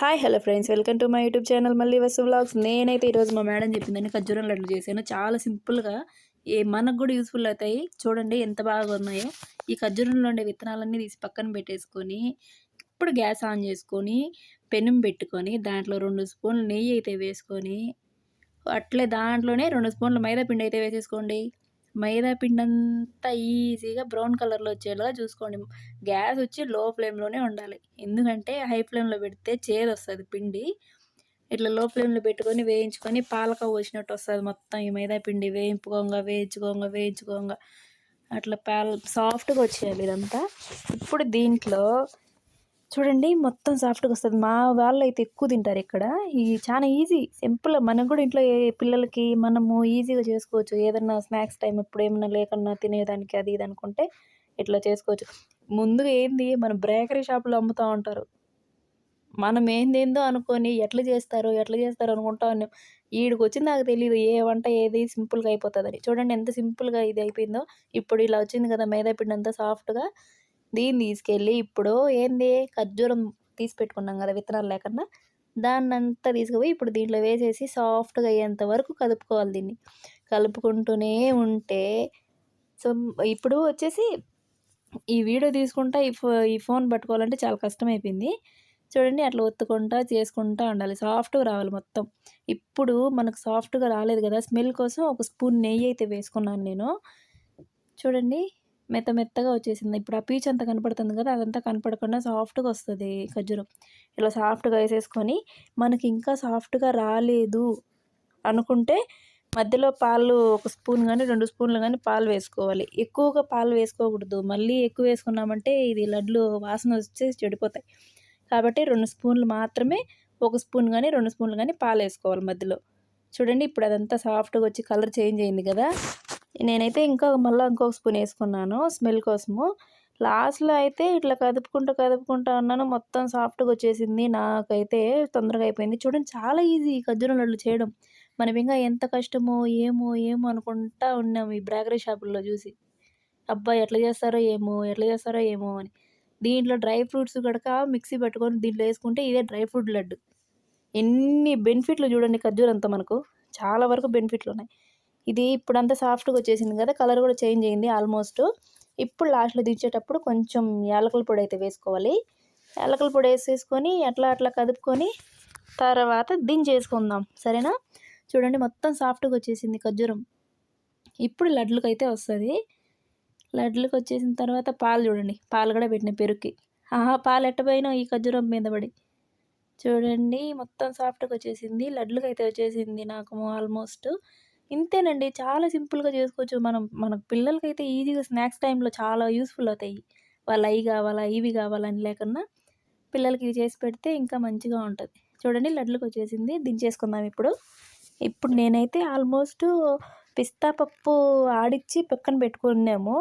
Hi hello friends welcome to my YouTube channel మళ్ళీ వస్తు blogs నేనైతే ఈరోజు మా మేడం చెప్పిందని ఖర్జూరం లడ్డు చేశాను. చాలా సింపుల్గా ఏ మనకు కూడా యూస్ఫుల్ అవుతాయి. చూడండి ఎంత బాగా ఉన్నాయో. ఈ ఖర్జూరంలో ఉండే విత్తనాలన్నీ తీసి పక్కన పెట్టేసుకొని ఇప్పుడు గ్యాస్ ఆన్ చేసుకొని పెనం పెట్టుకొని దాంట్లో రెండు స్పూన్లు నెయ్యి అయితే వేసుకొని అట్లే దాంట్లోనే రెండు స్పూన్లు మైదా పిండి అయితే వేసేసుకోండి. మైదా పిండి అంతా ఈజీగా బ్రౌన్ కలర్లో వచ్చేలాగా చూసుకోండి. గ్యాస్ వచ్చి లో ఫ్లేమ్లోనే ఉండాలి. ఎందుకంటే హై ఫ్లేమ్లో పెడితే చేదు వస్తుంది పిండి. ఇట్లా లో ఫ్లేమ్లో పెట్టుకొని వేయించుకొని పాలక పోసినట్టు వస్తుంది మొత్తం ఈ మైదా పిండి. వేయింపుకోంగా వేయించుకోంగా వేయించుకోంగా. అట్లా పాల సాఫ్ట్గా వచ్చేయాలి ఇదంతా. ఇప్పుడు దీంట్లో చూడండి మొత్తం సాఫ్ట్గా వస్తుంది. మా వాళ్ళు అయితే ఎక్కువ తింటారు ఇక్కడ. ఈ చాలా ఈజీ సింపుల్. మనం కూడా ఇంట్లో పిల్లలకి మనము ఈజీగా చేసుకోవచ్చు. ఏదన్నా స్నాక్స్ టైం ఇప్పుడు ఏమన్నా లేకున్నా తినేదానికి అది ఇది అనుకుంటే ఇట్లా చేసుకోవచ్చు. ముందుగా ఏంది మన బేకరీ షాపులో అమ్ముతూ ఉంటారు. మనం ఏందేందో అనుకొని ఎట్లా చేస్తారు ఎట్లా చేస్తారు అనుకుంటా ఉన్నాం. ఈడికి వచ్చింది నాకు తెలియదు ఏ వంట ఏది సింపుల్గా అయిపోతుందని. చూడండి ఎంత సింపుల్గా ఇది అయిపోయిందో. ఇప్పుడు ఇలా వచ్చింది కదా మైదా పిండి అంతా సాఫ్ట్గా దీన్ని తీసుకెళ్ళి ఇప్పుడు ఏంది ఖర్జూరం తీసి పెట్టుకున్నాం కదా విత్తనాలు లేకుండా దాన్ని అంతా తీసుకుపోయి ఇప్పుడు దీంట్లో వేసేసి సాఫ్ట్గా అయ్యేంత వరకు కలుపుకోవాలి దీన్ని. కలుపుకుంటూనే ఉంటే సో ఇప్పుడు వచ్చేసి ఈ వీడియో తీసుకుంటా ఈ ఫో ఈ ఫోన్ పట్టుకోవాలంటే చాలా కష్టమైపోయింది. చూడండి అట్లా ఒత్తుకుంటా చేసుకుంటా ఉండాలి. సాఫ్ట్గా రావాలి మొత్తం. ఇప్పుడు మనకు సాఫ్ట్గా రాలేదు కదా స్మెల్ కోసం ఒక స్పూన్ నెయ్యి అయితే వేసుకున్నాను నేను. చూడండి. మెత్త మెత్తగా వచ్చేసింది. ఇప్పుడు ఆ పీచ్ అంతా కనపడుతుంది కదా అదంతా కనపడకుండా సాఫ్ట్గా వస్తుంది ఖర్జూరం. ఇలా సాఫ్ట్గా వేసేసుకొని మనకి ఇంకా సాఫ్ట్గా రాలేదు అనుకుంటే మధ్యలో పాలు ఒక స్పూన్ కానీ రెండు స్పూన్లు కానీ పాలు వేసుకోవాలి. ఎక్కువగా పాలు వేసుకోకూడదు. మళ్ళీ ఎక్కువ వేసుకున్నామంటే ఇది లడ్లు వాసన వచ్చేసి చెడిపోతాయి. కాబట్టి రెండు స్పూన్లు మాత్రమే ఒక స్పూన్ కానీ రెండు స్పూన్లు కానీ పాలు వేసుకోవాలి మధ్యలో. చూడండి ఇప్పుడు అదంతా సాఫ్ట్గా వచ్చి కలర్ చేంజ్ అయింది కదా. నేనైతే ఇంకా మళ్ళీ ఇంకొక స్పూన్ వేసుకున్నాను స్మెల్ కోసము. లాస్ట్లో అయితే ఇట్లా కదుపుకుంటూ కదుపుకుంటూ ఉన్నాను మొత్తం సాఫ్ట్గా వచ్చేసింది. నాకైతే తొందరగా అయిపోయింది. చూడండి చాలా ఈజీ ఖర్జూరం లడ్లు చేయడం. మనం ఇంకా ఎంత కష్టమో ఏమో ఏమో అనుకుంటా ఉన్నాము ఈ బ్రేకరీ షాపుల్లో చూసి. అబ్బాయి ఎట్లా చేస్తారో ఏమో ఎట్లా చేస్తారో ఏమో అని. దీంట్లో డ్రై ఫ్రూట్స్ కనుక మిక్సీ పెట్టుకొని దీంట్లో వేసుకుంటే ఇదే డ్రై ఫ్రూట్ లడ్డు. ఎన్ని బెనిఫిట్లు చూడండి ఖర్జూరంతా మనకు. చాలా వరకు బెనిఫిట్లు ఉన్నాయి ఇది ఇప్పుడంతా సాఫ్ట్గా వచ్చేసింది కదా కలర్ కూడా చేంజ్ అయింది ఆల్మోస్ట్. ఇప్పుడు లాస్ట్లో దించేటప్పుడు కొంచెం యాలకుల పొడి అయితే వేసుకోవాలి. యాలకుల పొడి వేసేసుకొని అట్లా అట్లా కదుపుకొని తర్వాత దించేసుకుందాం. సరేనా? చూడండి మొత్తం సాఫ్ట్గా వచ్చేసింది ఖర్జూరం. ఇప్పుడు లడ్లకు అయితే వస్తుంది. లడ్లకు వచ్చేసిన తర్వాత పాలు చూడండి. పాలు కూడా పెట్టిన పెరుక్కి. ఆహా పాలు ఎట్టపోయినా ఈ ఖర్జూరం మీద పడి? చూడండి మొత్తం సాఫ్ట్గా వచ్చేసింది. లడ్లకు అయితే వచ్చేసింది నాకు ఆల్మోస్ట్. ఇంతేనండి. చాలా సింపుల్గా చేసుకోవచ్చు. మనం మన పిల్లలకైతే ఈజీగా స్నాక్స్ టైంలో చాలా యూస్ఫుల్ అవుతాయి. వాళ్ళు అవి కావాలా ఇవి కావాలని లేకుండా పిల్లలకి ఇవి చేసి పెడితే ఇంకా మంచిగా ఉంటుంది. చూడండి లడ్లకు వచ్చేసింది. దించేసుకుందాం ఇప్పుడు. ఇప్పుడు నేనైతే ఆల్మోస్ట్ పిస్తా పప్పు ఆడిచ్చి పక్కన పెట్టుకున్నాము.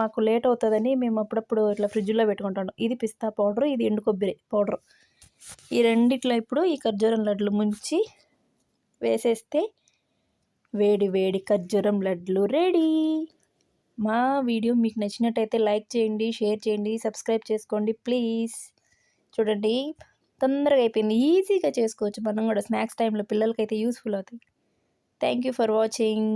మాకు లేట్ అవుతుందని మేము అప్పుడప్పుడు ఇట్లా ఫ్రిడ్జ్లో పెట్టుకుంటాము ఇది పిస్తా పౌడర్ ఇది ఎండు కొబ్బరి పౌడర్. ఈ రెండిట్లో ఇప్పుడు ఈ ఖర్జూరం లడ్లు ముంచి వేసేస్తే వేడి వేడి ఖర్జూరం లడ్లు రెడీ మా వీడియో మీకు నచ్చినట్టయితే లైక్ చేయండి షేర్ చేయండి సబ్స్క్రైబ్ చేసుకోండి ప్లీజ్ చూడండి తొందరగా అయిపోయింది. ఈజీగా చేసుకోవచ్చు. మనం కూడా స్నాక్స్ టైంలో పిల్లలకైతే యూస్ఫుల్ అవుతాయి. Thank you for watching